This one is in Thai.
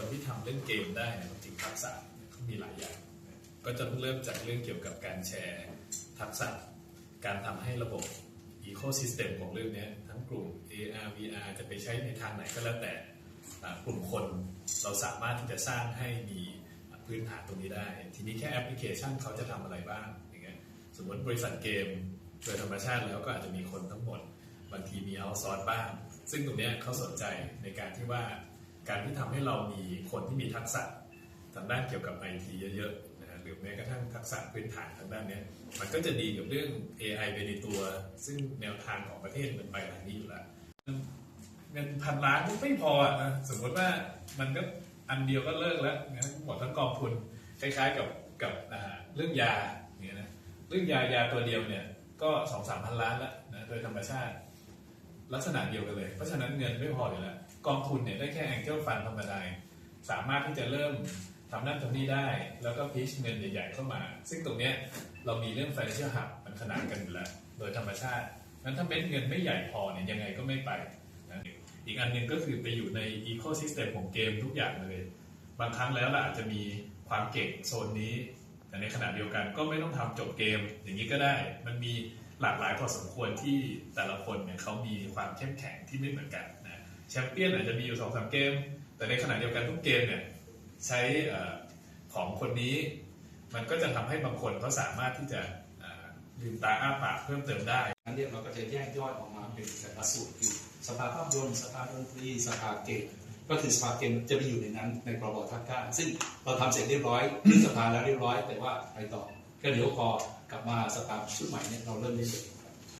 คนที่ทำเล่นเกมได้เนี่ยจริงทักษะเขามีหลายอย่าง ก็จะเริ่มจากเรื่องเกี่ยวกับการแชร์ทักษะ การทำให้ระบบ Ecosystem ของเรื่องนี้ทั้งกลุ่ม AR VR จะไปใช้ในทางไหนก็แล้วแต่กลุ่มคนเราสามารถที่จะสร้างให้มีพื้นฐานตรงนี้ได้ ทีนี้แค่แอปพลิเคชันเขาจะทำอะไรบ้างอย่างเงี้ยสมมติบริษัทเกมโดยธรรมชาติแล้วก็อาจจะมีคนทั้งหมด บางทีมีเอาซอร์สบ้าง ซึ่งตรงนี้เขาสนใจในการที่ว่า การที่ทำให้เรามีคนที่มีทักษะทางด้านเกี่ยวกับไอทีเยอะๆนะฮะหรือแม้กระทั่งทักษะพื้นฐานทางด้านนี้มันก็จะดีกับเรื่อง AI ไปในตัว ซึ่งแนวทางของประเทศมันไปทางนี้อยู่แล้วเงินพันล้านไม่พออะนะสมมติว่ามันก็อันเดียวก็เลิกแล้วนะหมดทั้งกองทุนคล้ายๆกับกับอ่าเรื่องยาเนี่ยนะเรื่องยายาตัวเดียวเนี่ยก็สองสามพันล้านแล้วนะโดยธรรมชาติ ลักษณะเดียวกันเลย เพราะฉะนั้นเงินไม่พออยู่แล้วกองทุนเนี่ยได้แค่ Angel Fund ธรรมดาสามารถที่จะเริ่มทำนั่นทำนี่ได้ แล้วก็พิชเงินใหญ่ ๆ เข้ามา ซึ่งตรงเนี้ยเรามีเรื่อง financial hub มันขนานกันอยู่แล้ว โดยธรรมชาติงั้นถ้าเม็ดเงินไม่ใหญ่พอเนี่ยยังไงก็ไม่ไปนะอีกอันหนึ่งก็คือไปอยู่ใน ecosystem ของเกมทุกอย่างเลย บางครั้งแล้วเราอาจจะมีความเก่งโซนนี้ แต่ในขณะเดียวกันก็ไม่ต้องทำจบเกมอย่างนี้ก็ได้ มันมี หลากหลายพอสมควรที่แต่ละคนเนี่ยเขามีความเข้มแข็งที่ไม่เหมือนกันนะแชมเปี้ยนอาจจะมีอยู่สองสามเกม แต่ในขณะเดียวกันทุกเกมเนี่ยใช้ของคนนี้ มันก็จะทำให้บางคนเขาสามารถที่จะลืมตาอ้าปากเพิ่มเติมได้นั้นเนี่ยเราก็จะแยกย่อยออกมาเป็นแต่ละส่วนคือสภาภาพยนตร์สภาดนตรีสภาเกมก็คือสภาเกมจะไปอยู่ในนั้นในพรบทักก้าซึ่งเราทำเสร็จเรียบร้อยที่สภาแล้วเรียบร้อย แต่ว่าไปต่อ ก็เดี๋ยวพอกลับมาสตาร์ทชุดใหม่เนี่ยเราเริ่มได้เลย